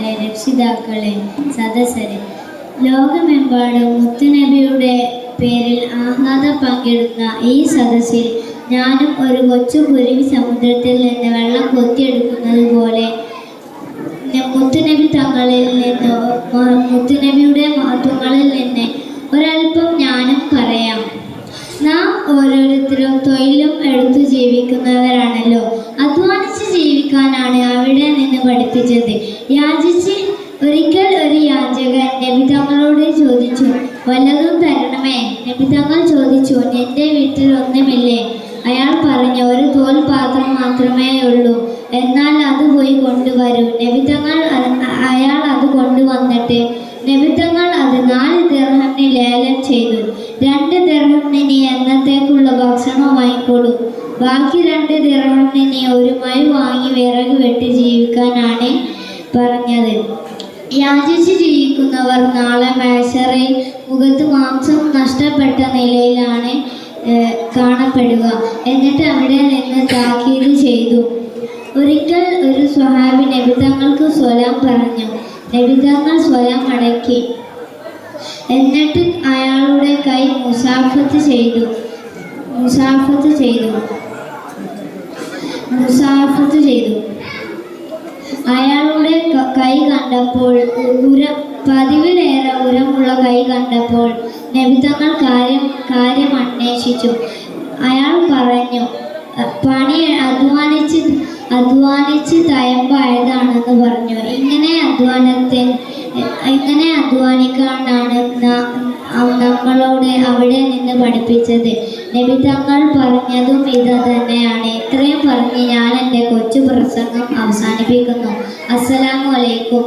ഉസ്താദുമാരെ രക്ഷിതാക്കളെ സദസ്സരെ. ലോകമെമ്പാടും മുത്തുനബിയുടെ പേരിൽ ആഹ്ലാദം പങ്കിടുന്ന ഈ സദസ്സിൽ ഞാനും ഒരു കൊച്ചു കുരുവി സമുദ്രത്തിൽ നിന്ന് വെള്ളം കൊത്തിയെടുക്കുന്നത് പോലെ മുത്തുനബി തങ്ങളിൽ നിന്നോ മുത്തുനബിയുടെ മഹത്വങ്ങളിൽ നിന്ന് ഒരല്പം ഞാനും പറയാം. നാം ഓരോരുത്തരും തൊഴിലും എടുത്തു ജീവിക്കുന്നവരാണല്ലോ. പഠിപ്പിച്ചത്. യാചിച്ച് ഒരിക്കൽ ഒരു യാചകൻ നബിതങ്ങളോട് ചോദിച്ചു വല്ലതും തരണമേ? നബിതങ്ങൾ ചോദിച്ചു എന്റെ വീട്ടിൽ ഒന്നുമില്ലേ? അയാൾ പറഞ്ഞു ഒരു തോൽ പാത്രം മാത്രമേ ഉള്ളൂ എന്നാൽ അത് പോയി കൊണ്ടുവരൂ. നബിതങ്ങൾ അയാൾ അത് കൊണ്ടുവന്നിട്ട് നബിതങ്ങൾ അത് നാല് ദർഹമിന് ലേലം ചെയ്തു. രണ്ട് ദിർഹമിന് എന്നത്തേക്കുള്ള ഭക്ഷണം വാങ്ങിക്കൊടു. ബാക്കി രണ്ട് ദിർഹമിന് മൈ വാങ്ങി വിറക് ജീവിക്കാനാണ് പറഞ്ഞത്. യാചിച്ച് ജീവിക്കുന്നവർ നാളെ മേശറിൽ മുഖത്ത് മാംസം നഷ്ടപ്പെട്ട നിലയിലാണ് കാണപ്പെടുക. എന്നിട്ട് അവിടെ നിന്ന് താക്കീത് ചെയ്തു. ഒരിക്കൽ ഒരു സ്വഹാബി നബിതങ്ങൾക്ക് സ്വലാം പറഞ്ഞു. നബിതങ്ങൾ സ്വലാം അടക്കി. എന്നിട്ട് അയാളുടെ കൈ മുസാഫത്ത് ചെയ്തു. മുസാഫത്ത് ചെയ്തു. മുസാഫത്ത് ചെയ്തു. ക- കണ്ടപ്പോൾ ഉര പതിവിലേറെ ഉരമുള്ള കൈ കണ്ടപ്പോൾ നബിതങ്ങൾ കാര്യം കാര്യം അന്വേഷിച്ചു. അയാൾ പറഞ്ഞു പണി അധ്വാനിച്ച് അധ്വാനിച്ച് തയമ്പായതാണെന്ന് പറഞ്ഞു. ഇങ്ങനെ അധ്വാനത്തിൽ ഇങ്ങനെ അധ്വാനിക്കാനാണ് നമ്മളോട് അവിടെ നിന്ന് പഠിപ്പിച്ചത്. നബി തങ്ങൾ പറഞ്ഞതും ഇത് തന്നെയാണ്. ഇത്രയും പറഞ്ഞ് ഞാൻ എന്റെ കൊച്ചു പ്രസംഗം അവസാനിപ്പിക്കുന്നു. അസ്സലാമു അലൈക്കും.